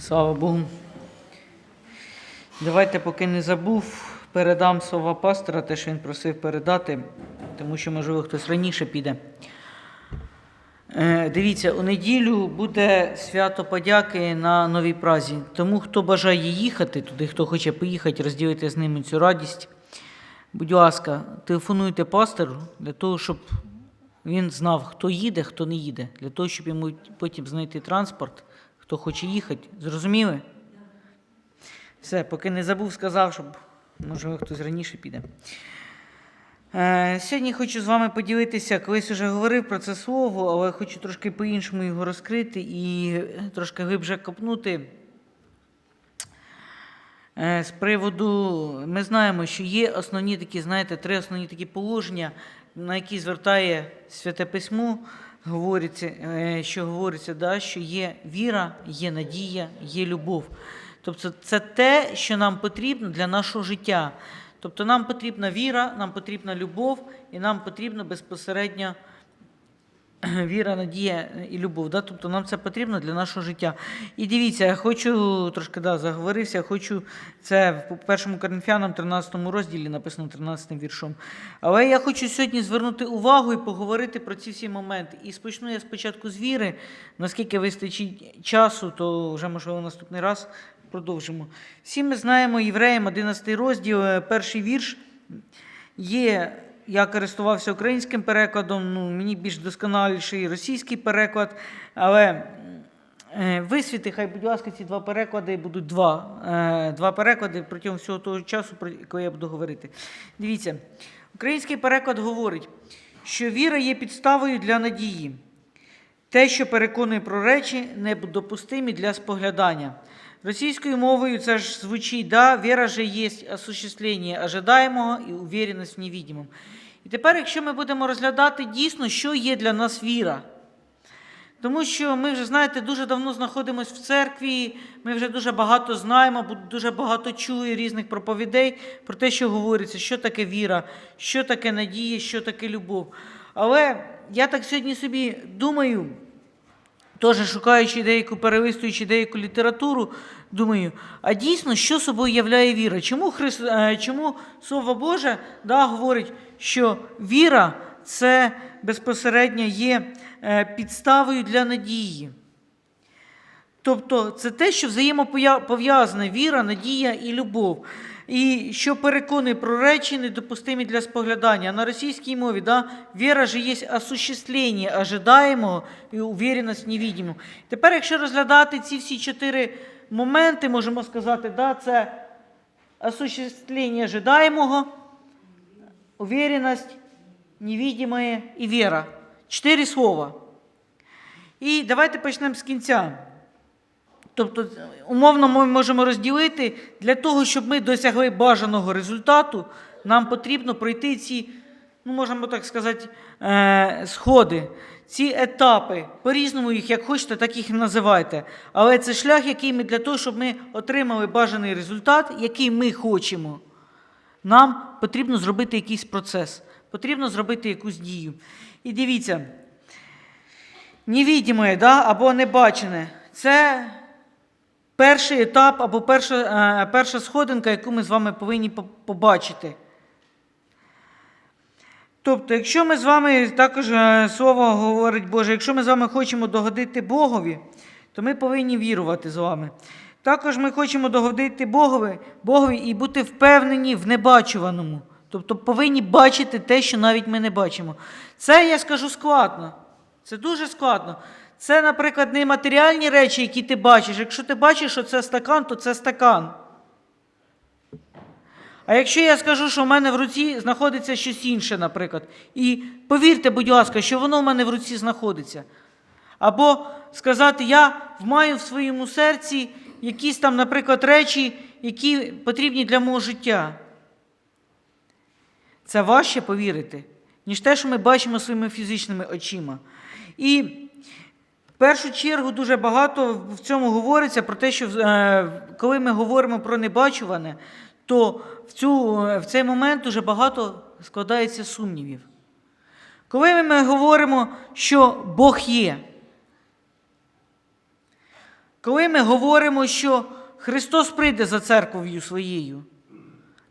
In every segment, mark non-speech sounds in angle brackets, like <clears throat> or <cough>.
Слава Богу. Давайте, поки не забув, передам слова пастора, те, що він просив передати, тому що, можливо, хтось раніше піде. Е, Дивіться, у неділю буде свято подяки на новій празі. Тому хто бажає їхати туди, хто хоче поїхати, розділити з ними цю радість. Будь ласка, телефонуйте пастору для того, щоб він знав, хто їде, хто не їде, для того, щоб йому потім знайти транспорт, хто хоче їхати. Зрозуміли? Все, поки не забув, сказав, щоб можливо хтось раніше піде. Е, Сьогодні хочу з вами поділитися, колись вже говорив про це слово, але хочу трошки по-іншому його розкрити і трошки глибше копнути. Е, З приводу, ми знаємо, що є основні такі, знаєте, три основні такі положення, на які звертає Святе Письмо, говориться, е, що говориться, да, що є віра, є надія, є любов. Тобто це те, що нам потрібно для нашого життя. Тобто нам потрібна віра, нам потрібна любов, і нам потрібно безпосередньо <clears throat> віра, надія і любов. Да? Тобто нам це потрібно для нашого життя. І дивіться, я хочу трошки да, заговорився, хочу це в першому Коринфянам, 13 розділі написано 13 віршом. Але я хочу сьогодні звернути увагу і поговорити про ці всі моменти. І спочну я спочатку з віри, наскільки вистачить часу, то вже можливо наступний раз продовжимо. Всі ми знаємо євреям 11 розділ, е, перший вірш. Є, я користувався українським перекладом, ну, мені більш досконаліший російський переклад, але е, висвіти, хай, будь ласка, ці два переклади будуть два. Е, Два переклади протягом всього того часу, про який я буду говорити. Дивіться, український переклад говорить, що віра є підставою для надії. Те, що переконує про речі, недопустимі для споглядання. Російською мовою це ж звучить, да, віра же є осуществлення ожидаємого і уверенность в невидимом. І тепер, якщо ми будемо розглядати дійсно, що є для нас віра, тому що ми вже, знаєте, дуже давно знаходимося в церкві, ми вже дуже багато знаємо, дуже багато чує різних проповідей про те, що говориться, що таке віра, що таке надія, що таке любов. Але я так сьогодні собі думаю, теж шукаючи деяку, перелистуючи деяку літературу, думаю, а дійсно, що собою являє віра? Чому, Христ, е, чому Слово Боже да, говорить, що віра це безпосередньо є е, підставою для надії? Тобто це те, що взаємопов'язане віра, надія і любов. І що переконує про речі, недопустимі для споглядання. На російській мові да, віра же є осуществлення ожидаємого і уверенность в. Тепер, якщо розглядати ці всі чотири моменти, можемо сказати, да, це осуществлення ожидаємого, уверенность, невидимое і віра. Чотири слова. І давайте почнемо з кінця. Тобто, умовно, ми можемо розділити для того, щоб ми досягли бажаного результату, нам потрібно пройти ці, ну можемо так сказати, е, сходи, ці етапи. По-різному їх, як хочете, так їх називайте. Але це шлях, який ми для того, щоб ми отримали бажаний результат, який ми хочемо. Нам потрібно зробити якийсь процес, потрібно зробити якусь дію. І дивіться, невідіме да, або небачене це перший етап або перша, е, перша сходинка, яку ми з вами повинні побачити. Тобто, якщо ми з вами також е, слово говорить Боже, якщо ми з вами хочемо догодити Богові, то ми повинні вірувати з вами. Також ми хочемо догодити Богові, Богові і бути впевнені в небачуваному. Тобто повинні бачити те, що навіть ми не бачимо. Це я скажу складно. Це дуже складно. Це, наприклад, не матеріальні речі, які ти бачиш. Якщо ти бачиш, що це стакан, то це стакан. А якщо я скажу, що в мене в руці знаходиться щось інше, наприклад, і повірте, будь ласка, що воно в мене в руці знаходиться. Або сказати, я маю в своєму серці якісь там, наприклад, речі, які потрібні для мого життя. Це важче повірити, ніж те, що ми бачимо своїми фізичними очима. І першу чергу дуже багато в цьому говориться про те, що е, коли ми говоримо про небачуване, то в, цю, в цей момент дуже багато складається сумнівів. Коли ми говоримо, що Бог є, Коли ми говоримо, що Христос прийде за церквою своєю,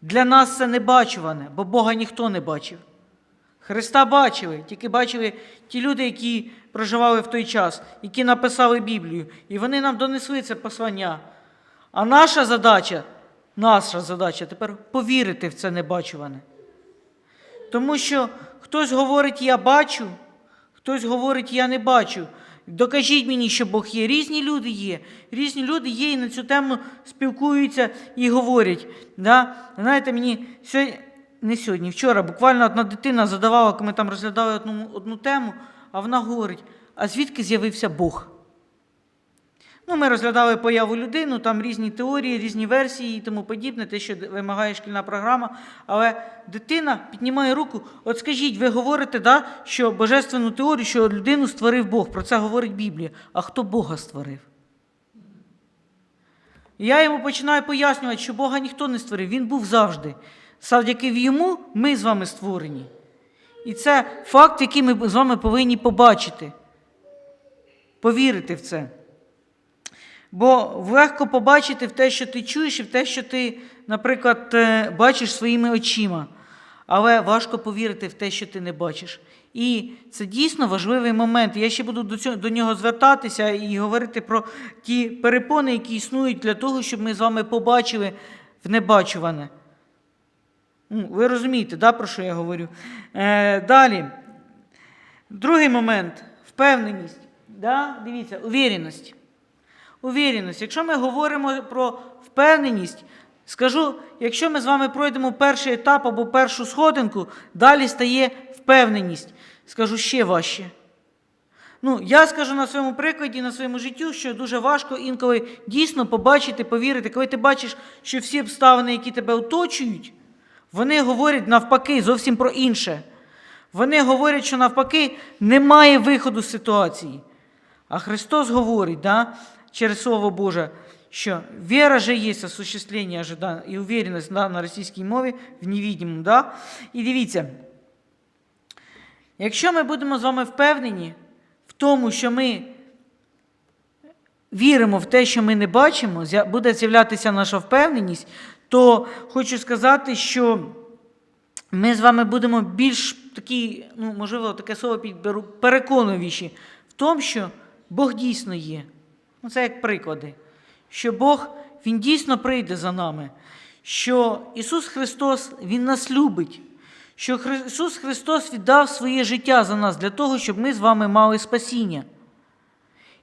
для нас це небачуване, бо Бога ніхто не бачив. Христа бачили, тільки бачили ті люди, які проживали в той час, які написали Біблію, і вони нам донесли це послання. А наша задача, наша задача тепер повірити в це небачуване. Тому що хтось говорить, я бачу, хтось говорить, я не бачу. Докажіть мені, що Бог є. Різні люди є. Різні люди є і на цю тему спілкуються і говорять. Да? Знаєте, мені сьогодні, не сьогодні, вчора буквально одна дитина задавала, коли ми там розглядали одну, одну тему, а вона говорить: а звідки з'явився Бог? Ну, ми розглядали появу людини, там різні теорії, різні версії і тому подібне, те, що вимагає шкільна програма. Але дитина піднімає руку. От скажіть, ви говорите, да, що божественну теорію, що людину створив Бог. Про це говорить Біблія. А хто Бога створив? Я йому починаю пояснювати, що Бога ніхто не створив, він був завжди. Завдяки йому ми з вами створені. І це факт, який ми з вами повинні побачити, повірити в це. Бо легко побачити в те, що ти чуєш, і в те, що ти, наприклад, е, бачиш своїми очима. Але важко повірити в те, що ти не бачиш. І це дійсно важливий момент. Я ще буду до, цього, до нього звертатися і говорити про ті перепони, які існують для того, щоб ми з вами побачили в небачуване. Ви розумієте, да, про що я говорю? Е, далі. Другий момент впевненість. Да? Дивіться, увіреність. Увіреність. Якщо ми говоримо про впевненість, скажу, якщо ми з вами пройдемо перший етап або першу сходинку, далі стає впевненість. Скажу ще важче. Ну, я скажу на своєму прикладі, на своєму життю, що дуже важко інколи дійсно побачити, повірити, коли ти бачиш, що всі обставини, які тебе оточують, вони говорять навпаки зовсім про інше. Вони говорять, що навпаки немає виходу з ситуації. А Христос говорить, да, через Слово Боже, що вера же є осуществлення і уверенность да, на російській мові в невидимому. Да? І дивіться, якщо ми будемо з вами впевнені в тому, що ми віримо в те, що ми не бачимо, буде з'являтися наша впевненість, то хочу сказати, що ми з вами будемо більш такі, ну, можливо, таке слово підберу, переконливіші в тому, що Бог дійсно є. Ну, це як приклади. Що Бог, Він дійсно прийде за нами, що Ісус Христос, Він нас любить, що Ісус Христос віддав своє життя за нас для того, щоб ми з вами мали спасіння.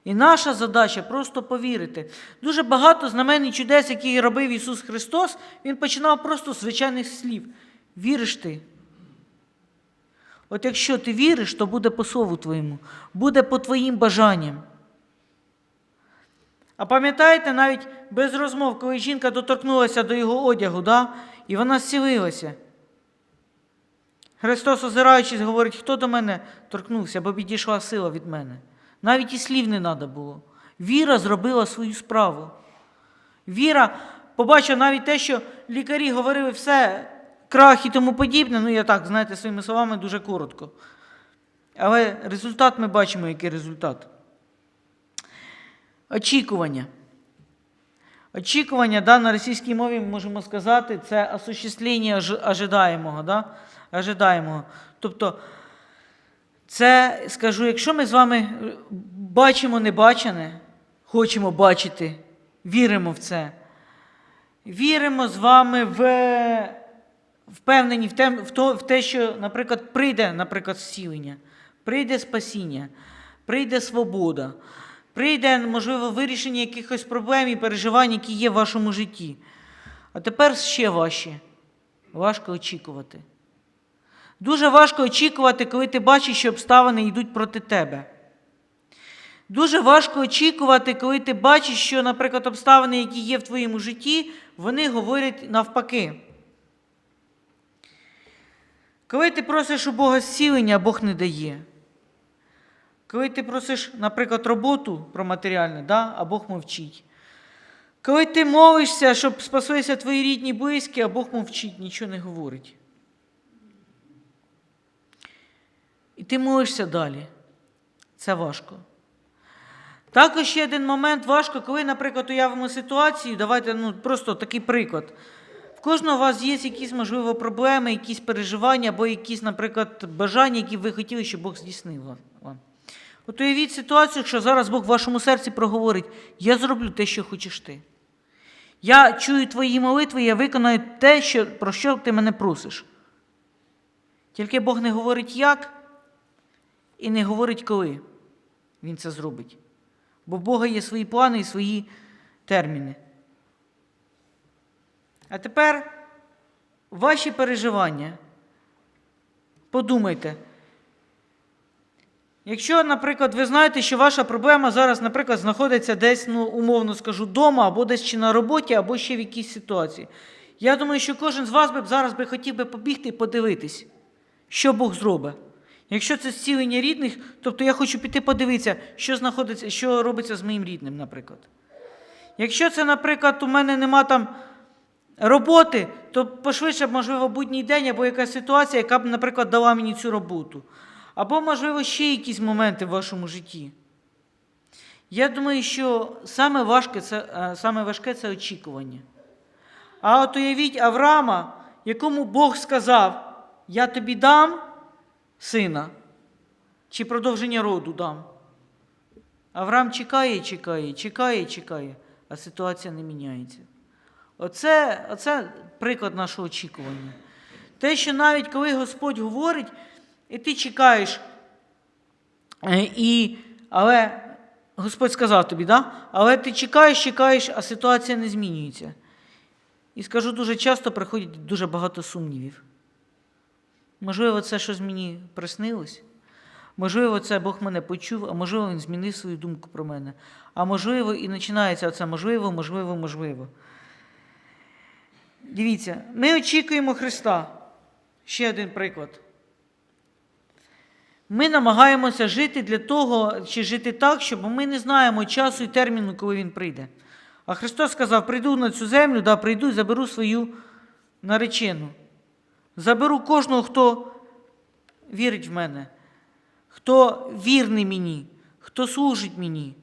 І наша задача просто повірити. Дуже багато знамен і чудес, які робив Ісус Христос, Він починав просто з звичайних слів. Віриш ти? От якщо ти віриш, то буде по слову твоєму, буде по твоїм бажанням. А пам'ятаєте, навіть без розмов, коли жінка доторкнулася до його одягу, да? і вона зцілилася. Христос, озираючись, говорить, хто до мене торкнувся, бо підійшла сила від мене. Навіть і слів не треба було. Віра зробила свою справу. Віра побачила навіть те, що лікарі говорили все, крах і тому подібне. Ну, я так, знаєте, своїми словами дуже коротко. Але результат ми бачимо, який результат. Очікування. Очікування да, на російській мові ми можемо сказати, це осуществлення ожидаємого. Да? ожидаємого. Тобто, це, скажу, якщо ми з вами бачимо небачене, хочемо бачити, віримо в це, віримо з вами в впевнені в те, в, то, в те, що, наприклад, прийде, наприклад, зцілення, прийде спасіння, прийде свобода, прийде, можливо, вирішення якихось проблем і переживань, які є в вашому житті. А тепер ще важче. Важко очікувати. Дуже важко очікувати, коли ти бачиш, що обставини йдуть проти тебе. Дуже важко очікувати, коли ти бачиш, що, наприклад, обставини, які є в твоєму житті, вони говорять навпаки. Коли ти просиш у Бога зцілення, Бог не дає. Коли ти просиш, наприклад, роботу про матеріальне, да, а Бог мовчить. Коли ти молишся, щоб спаслися твої рідні близькі, а Бог мовчить, нічого не говорить. І ти молишся далі. Це важко. Також ще один момент важко, коли, наприклад, уявимо ситуацію, давайте ну, просто такий приклад. В кожного у вас є якісь, можливо, проблеми, якісь переживання або якісь, наприклад, бажання, які ви хотіли, щоб Бог здійснив вам-. От уявіть ситуацію, що зараз Бог в вашому серці проговорить: я зроблю те, що хочеш ти. Я чую твої молитви, я виконаю те, що, про що ти мене просиш. Тільки Бог не говорить як і не говорить коли Він це зробить. Бо в Бога є свої плани і свої терміни. А тепер ваші переживання. Подумайте. Якщо, наприклад, ви знаєте, що ваша проблема зараз, наприклад, знаходиться десь, ну, умовно скажу, вдома, або десь чи на роботі, або ще в якійсь ситуації. Я думаю, що кожен з вас би зараз би хотів би побігти і подивитись, що Бог зробить. Якщо це зцілення рідних, тобто я хочу піти подивитися, що знаходиться, що робиться з моїм рідним, наприклад. Якщо це, наприклад, у мене нема там роботи, то пошвидше, можливо, будній день або якась ситуація, яка б, наприклад, дала мені цю роботу. Або, можливо, ще якісь моменти в вашому житті. Я думаю, що саме важке це, е, саме важке це очікування. А от уявіть Авраама, якому Бог сказав: Я тобі дам сина, чи продовження роду дам. Авраам чекає, чекає, чекає, чекає, а ситуація не міняється. Оце, оце приклад нашого очікування. Те, що навіть коли Господь говорить, і ти чекаєш, е, і, але Господь сказав тобі, да? але ти чекаєш, чекаєш, а ситуація не змінюється. І скажу, дуже часто приходять дуже багато сумнівів. Можливо, це щось мені приснилось. Можливо, це Бог мене почув, а можливо, Він змінив свою думку про мене. А можливо, і починається оце можливо, можливо, можливо. Дивіться, ми очікуємо Христа. Ще один приклад. Ми намагаємося жити для того, чи жити так, щоб ми не знаємо часу і терміну, коли Він прийде. А Христос сказав: прийду на цю землю, да, прийду і заберу свою наречену. Заберу кожного, хто вірить в мене, хто вірний мені, хто служить мені.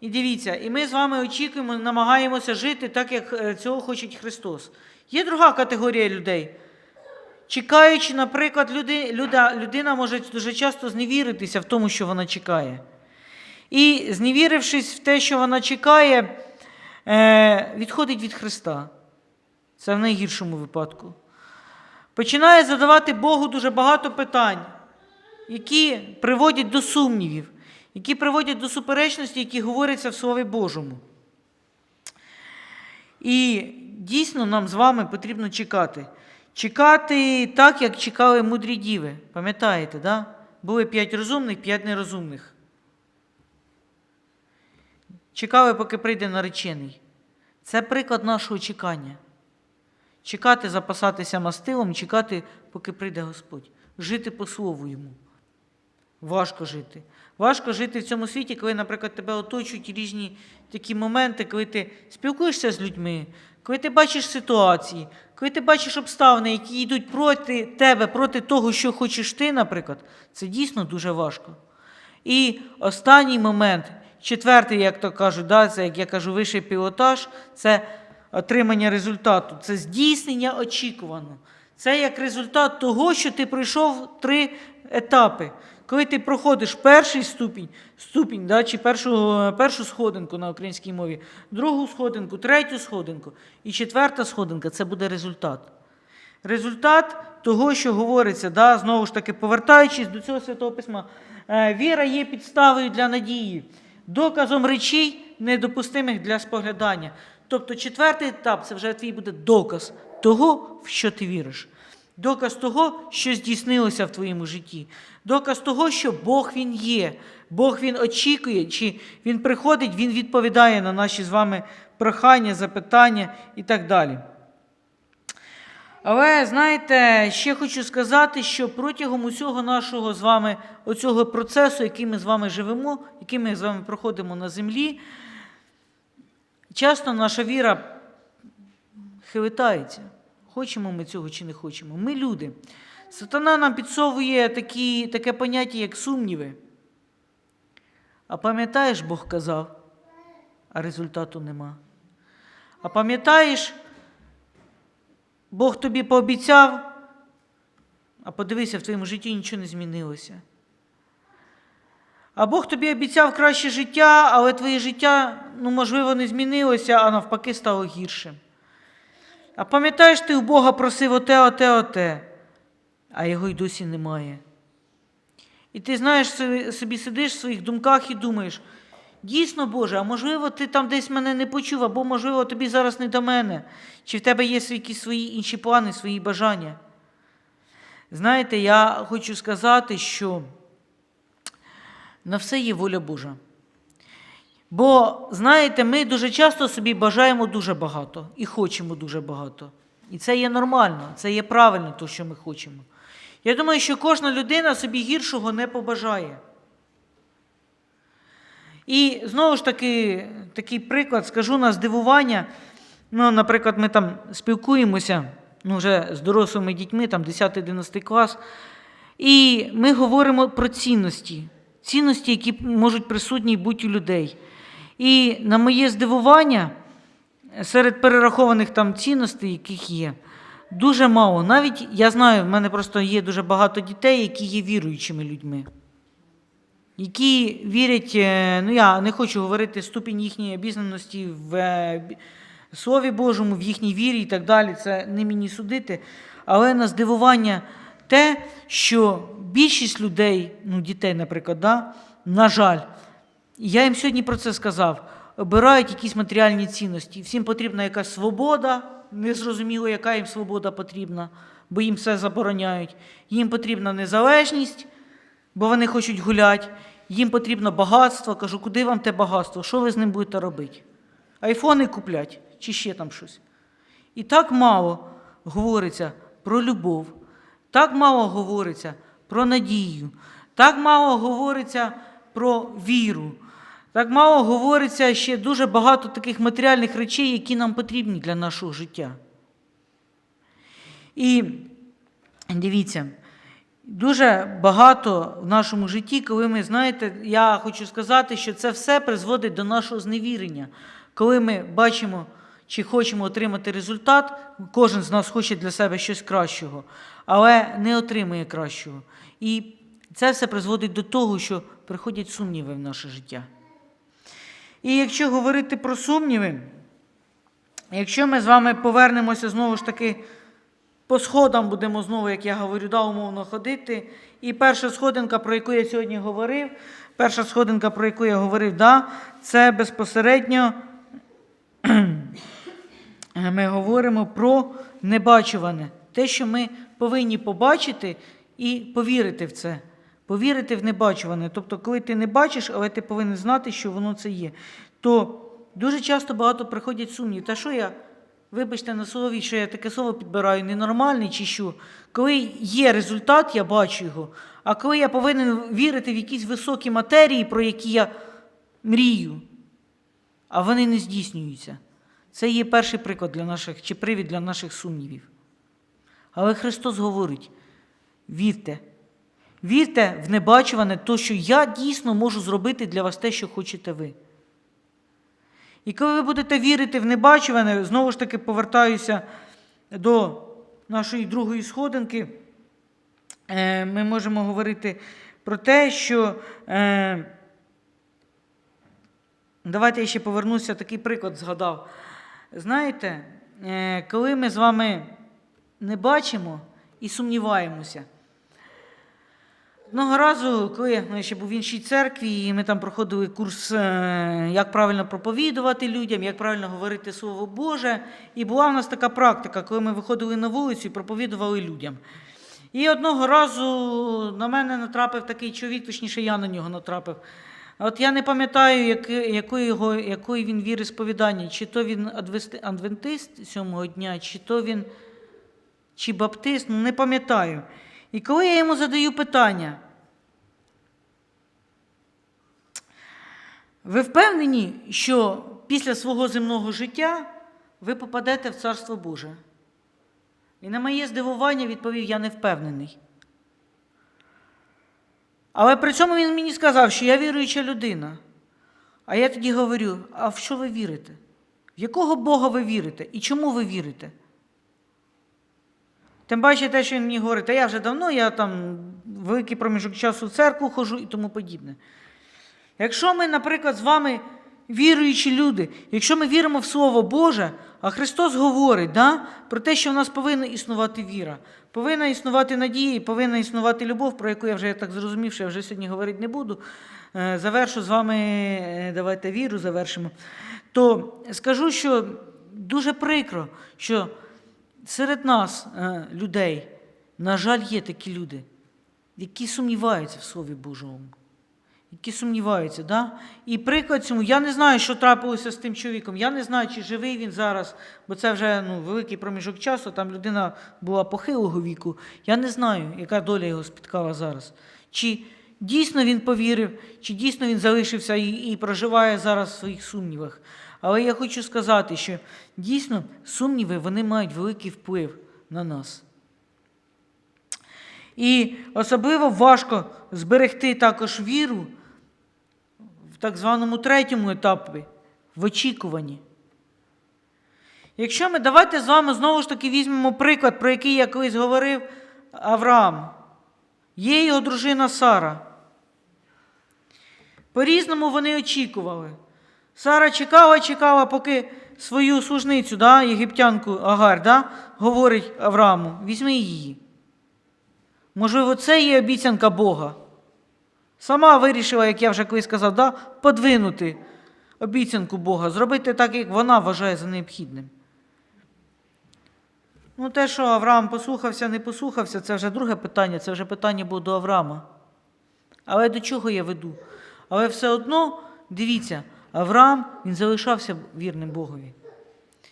І дивіться, і ми з вами очікуємо, намагаємося жити так, як е, цього хоче Христос. Є друга категорія людей. Чекаючи, наприклад, люди, люда, людина може дуже часто зневіритися в тому, що вона чекає. І, зневірившись в те, що вона чекає, е, відходить від Христа. Це в найгіршому випадку. Починає задавати Богу дуже багато питань, які приводять до сумнівів, які приводять до суперечності, які говоряться в Слові Божому. І дійсно нам з вами потрібно чекати. Чекати так, як чекали мудрі діви. Пам'ятаєте, да? були п'ять розумних, п'ять нерозумних. Чекали, поки прийде наречений. Це приклад нашого чекання. Чекати, запасатися мастилом, чекати, поки прийде Господь. Жити по слову йому. Важко жити. Важко жити в цьому світі, коли, наприклад, тебе оточують різні такі моменти, коли ти спілкуєшся з людьми, коли ти бачиш ситуації, коли ти бачиш обставини, які йдуть проти тебе, проти того, що хочеш ти, наприклад, це дійсно дуже важко. І останній момент, четвертий, як то кажуть, да, це, як я кажу, вищий пілотаж, це отримання результату, це здійснення очікувано. Це як результат того, що ти пройшов три етапи. Коли ти проходиш перший ступінь, ступінь да, чи першу, першу сходинку на українській мові, другу сходинку, третю сходинку і четверта сходинка це буде результат. Результат того, що говориться, да, знову ж таки, повертаючись до цього святого письма, е, віра є підставою для надії, доказом речей, недопустимих для споглядання. Тобто четвертий етап це вже твій буде доказ того, в що ти віриш. Доказ того, що здійснилося в твоєму житті. Доказ того, що Бог Він є. Бог Він очікує, чи Він приходить, Він відповідає на наші з вами прохання, запитання і так далі. Але знаєте, ще хочу сказати, що протягом усього нашого з вами оцього процесу, який ми з вами живемо, який ми з вами проходимо на землі, часто наша віра хилитається. Хочемо ми цього чи не хочемо. Ми люди. Сатана нам підсовує такі, таке поняття, як сумніви. А пам'ятаєш, Бог казав, а результату нема. А пам'ятаєш, Бог тобі пообіцяв, а подивися, в твоєму житті нічого не змінилося. А Бог тобі обіцяв краще життя, але твоє життя, ну, можливо, не змінилося, а навпаки стало гіршим. А пам'ятаєш, ти у Бога просив оте, оте, оте, а його й досі немає. І ти знаєш, собі- сидиш в своїх думках і думаєш, дійсно, Боже, а можливо, ти там десь мене не почув, або, можливо, тобі зараз не до мене, чи в тебе є якісь свої інші плани, свої бажання. Знаєте, я хочу сказати, що на все є воля Божа. Бо, знаєте, ми дуже часто собі бажаємо дуже багато і хочемо дуже багато. І це є нормально, це є правильно, то, що ми хочемо. Я думаю, що кожна людина собі гіршого не побажає. І знову ж таки, такий приклад, скажу на здивування. Ну, наприклад, ми там спілкуємося ну, вже з дорослими дітьми, там 10-11 клас, і ми говоримо про цінності, цінності, які можуть присутні бути у людей. І на моє здивування, серед перерахованих там цінностей, яких є, дуже мало. Навіть я знаю, в мене просто є дуже багато дітей, які є віруючими людьми які вірять, е, ну я не хочу говорити ступінь їхньої обізнаності в е, Слові Божому, в їхній вірі і так далі, це не мені судити. Але на здивування те, що більшість людей, ну дітей, наприклад, да, на жаль, я їм сьогодні про це сказав, обирають якісь матеріальні цінності. Всім потрібна якась свобода, незрозуміло, яка їм свобода потрібна, бо їм все забороняють. Їм потрібна незалежність, бо вони хочуть гуляти. Їм потрібно багатство. Кажу, куди вам те багатство? Що ви з ним будете робити? Айфони куплять чи ще там щось. І так мало говориться про любов, так мало говориться про надію, так мало говориться про віру, так мало говориться ще дуже багато таких матеріальних речей, які нам потрібні для нашого життя. І дивіться, дуже багато в нашому житті, коли ми знаєте, я хочу сказати, що це все призводить до нашого зневірення. Коли ми бачимо чи хочемо отримати результат, кожен з нас хоче для себе щось кращого, але не отримує кращого. І це все призводить до того, що приходять сумніви в наше життя. І якщо говорити про сумніви, якщо ми з вами повернемося знову ж таки по сходам будемо знову, як я говорю, да, умовно ходити. І перша сходинка, про яку я сьогодні говорив, перша сходинка, про яку я говорив, да, це безпосередньо ми говоримо про небачуване. Те, що ми повинні побачити і повірити в це. Повірити в небачуване. Тобто, коли ти не бачиш, але ти повинен знати, що воно це є. То дуже часто багато приходять сумні. Та що я, вибачте на слові, що я таке слово підбираю, ненормальний чи що. Коли є результат, я бачу його. А коли я повинен вірити в якісь високі матерії, про які я мрію, а вони не здійснюються. Це є перший приклад для наших, чи привід для наших сумнівів. Але Христос говорить: вірте, вірте в небачуване, то, що я дійсно можу зробити для вас те, що хочете ви. І коли ви будете вірити в небачуване, знову ж таки повертаюся до нашої другої сходинки, е, ми можемо говорити про те, що. е, Давайте я ще повернуся, такий приклад згадав. Знаєте, е, коли ми з вами не бачимо і сумніваємося. Одного разу, коли я ще був в іншій церкві, і ми там проходили курс, е, як правильно проповідувати людям, як правильно говорити Слово Боже. І була в нас така практика, коли ми виходили на вулицю і проповідували людям. І одного разу на мене натрапив такий чоловік, точніше, я на нього натрапив. От я не пам'ятаю, якої, його, якої він віри сповідання, чи то він адвентист сьомого дня, чи то він чи баптист, ну не пам'ятаю. І коли я йому задаю питання, ви впевнені, що після свого земного життя ви попадете в Царство Боже? І на моє здивування відповів, я не впевнений. Але при цьому він мені сказав, що я віруюча людина. А я тоді говорю: а в що ви вірите? В якого Бога ви вірите? І чому ви вірите? Тим паче те, що він мені говорить, та я вже давно, я там великий проміжок часу в церкву хожу і тому подібне. Якщо ми, наприклад, з вами віруючі люди, якщо ми віримо в Слово Боже, а Христос говорить да, про те, що в нас повинна існувати віра, повинна існувати надія, і повинна існувати любов, про яку я вже я так зрозумів, що я вже сьогодні говорити не буду. Е, Завершу з вами, е, давайте віру завершимо. То скажу, що дуже прикро, що серед нас, е, людей, на жаль, є такі люди, які сумніваються в Слові Божому які сумніваються. Да? І приклад цьому, я не знаю, що трапилося з тим чоловіком. Я не знаю, чи живий він зараз, бо це вже ну, великий проміжок часу, там людина була похилого віку. Я не знаю, яка доля його спіткала зараз. Чи дійсно він повірив, чи дійсно він залишився і, і проживає зараз в своїх сумнівах. Але я хочу сказати, що дійсно сумніви вони мають великий вплив на нас. І особливо важко зберегти також віру так званому третьому етапі, в очікуванні. Якщо ми давайте з вами знову ж таки візьмемо приклад, про який я колись говорив Авраам. Є його дружина Сара. По-різному вони очікували. Сара чекала, чекала, поки свою служницю, да, єгиптянку Агарь, да, говорить Аврааму, візьми її. Можливо, це є обіцянка Бога. Сама вирішила, як я вже колись сказав, да, подвинути обіцянку Бога, зробити так, як вона вважає за необхідним. Ну, те, що Авраам послухався, не послухався, це вже друге питання, це вже питання було до Авраама. Але до чого я веду? Але все одно, дивіться, Авраам він залишався вірним Богові.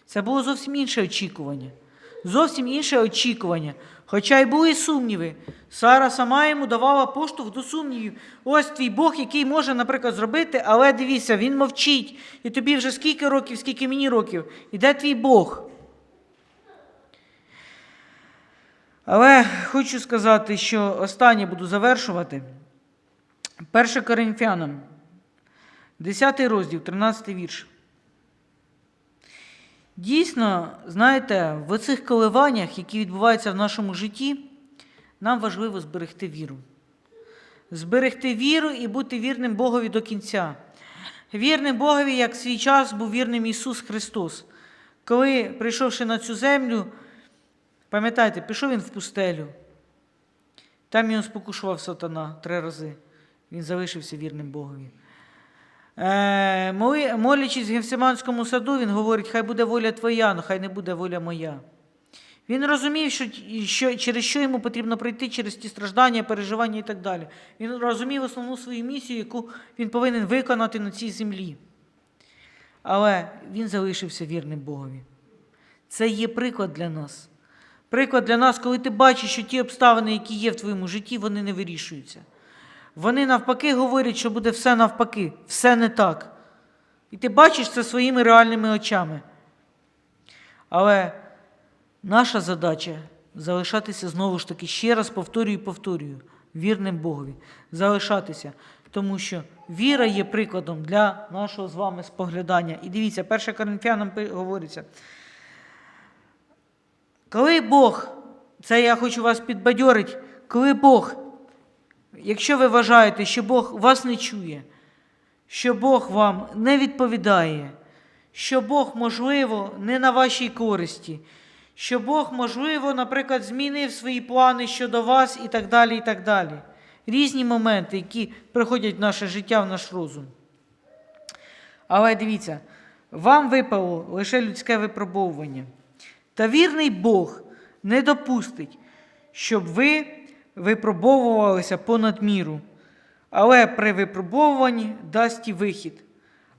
Це було зовсім інше очікування. Зовсім інше очікування. Хоча й були сумніви. Сара сама йому давала поштовх до сумнівів. Ось твій Бог, який може, наприклад, зробити, але дивіться, він мовчить. І тобі вже скільки років, скільки мені років. І де твій Бог? Але хочу сказати, що останнє буду завершувати. 1 Коринфянам, 10 розділ, 13 вірш. Дійсно, знаєте, в цих коливаннях, які відбуваються в нашому житті, нам важливо зберегти віру. Зберегти віру і бути вірним Богові до кінця. Вірним Богові, як свій час був вірним Ісус Христос. Коли, прийшовши на цю землю, пам'ятаєте, пішов він в пустелю. Там його спокушував сатана три рази. Він залишився вірним Богові. Е, Молячись в Гефсиманському саду, він говорить, хай буде воля твоя, але хай не буде воля моя. Він розумів, що, що, через що йому потрібно пройти, через ті страждання, переживання і так далі. Він розумів основну свою місію, яку він повинен виконати на цій землі. Але він залишився вірним Богові. Це є приклад для нас. Приклад для нас, коли ти бачиш, що ті обставини, які є в твоєму житті, вони не вирішуються. Вони навпаки говорять, що буде все навпаки, все не так. І ти бачиш це своїми реальними очами. Але наша задача залишатися знову ж таки, ще раз повторюю і повторюю, вірним Богові. Залишатися. Тому що віра є прикладом для нашого з вами споглядання. І дивіться, 1 Коринфянам говориться. Коли Бог, це я хочу вас підбадьорити, коли Бог Якщо ви вважаєте, що Бог вас не чує, що Бог вам не відповідає, що Бог, можливо, не на вашій користі, що Бог, можливо, наприклад, змінив свої плани щодо вас і так далі, і так далі. Різні моменти, які приходять в наше життя, в наш розум. Але дивіться, вам випало лише людське випробовування. Та вірний Бог не допустить, щоб ви випробовувалися понад міру, але при випробовуванні дасть і вихід,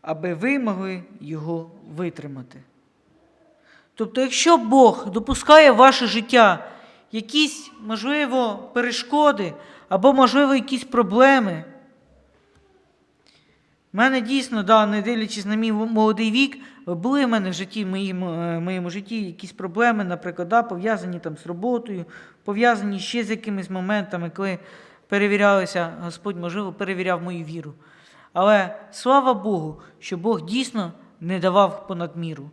аби ви могли його витримати. Тобто, якщо Бог допускає в ваше життя якісь, можливо, перешкоди або, можливо, якісь проблеми, в мене дійсно, да, не дивлячись на мій молодий вік, були в мене в житті, в моєму, е, в моєму житті якісь проблеми, наприклад, да, пов'язані там з роботою, пов'язані ще з якимись моментами, коли перевірялися, Господь, можливо, перевіряв мою віру. Але слава Богу, що Бог дійсно не давав понад міру.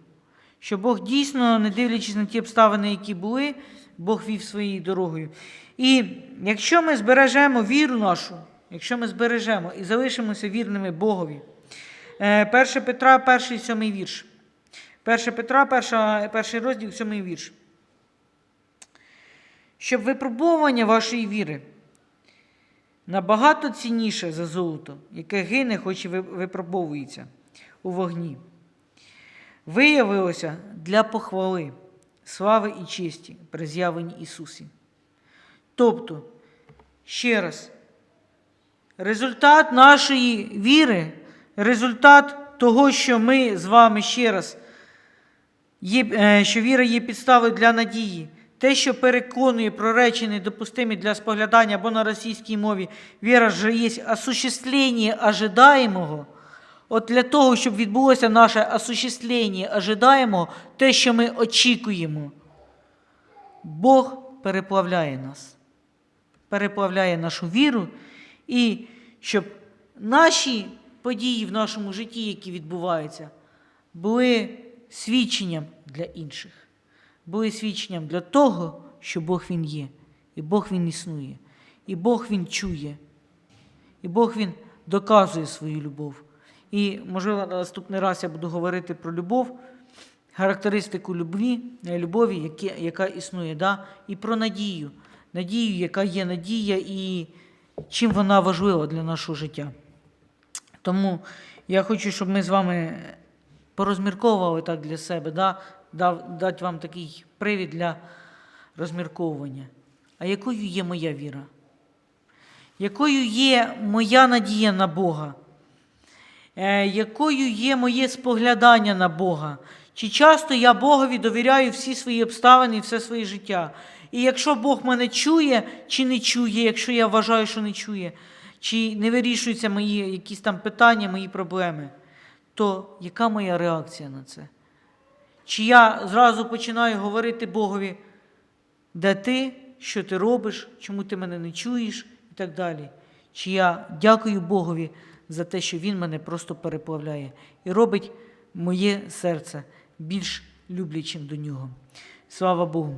Що Бог дійсно, не дивлячись на ті обставини, які були, Бог вів своєю дорогою. І якщо ми збережемо віру нашу, якщо ми збережемо і залишимося вірними Богові, Е, 1 Петра, перший сьомий вірш. 1 Петра, перша, перший розділ, сьомий вірш. Щоб випробування вашої віри набагато цінніше за золото, яке гине, хоч і випробовується у вогні, виявилося для похвали, слави і честі при з'явленні Ісусі. Тобто, ще раз, результат нашої віри, результат того, що ми з вами ще раз, є, е, що віра є підставою для надії, те, що переконує про речі недопустимі для споглядання або на російській мові, віра же є осуществлення ожидаємого. От для того, щоб відбулося наше осуществлення ожидаємого, те, що ми очікуємо, Бог переплавляє нас переплавляє нашу віру, і щоб наші події в нашому житті, які відбуваються, були свідченням для інших, були свідченням для того, що Бог Він є, і Бог Він існує, і Бог Він чує, і Бог Він доказує свою любов. І, можливо, на наступний раз я буду говорити про любов, характеристику любві, е, любові, яка існує, да? і про надію. Надію, яка є надія, і чим вона важлива для нашого життя. Тому я хочу, щоб ми з вами порозмірковували так для себе, да? Дав, дати вам такий привід для розмірковування. А якою є моя віра? Якою є моя надія на Бога? Е, якою є моє споглядання на Бога? Чи часто я Богові довіряю всі свої обставини і все своє життя? І якщо Бог мене чує чи не чує, якщо я вважаю, що не чує, чи не вирішуються мої якісь там питання, мої проблеми, то яка моя реакція на це? Чи я зразу починаю говорити Богові, де ти, що ти робиш, чому ти мене не чуєш і так далі. Чи я дякую Богові за те, що Він мене просто переплавляє і робить моє серце більш люблячим до нього. Слава Богу.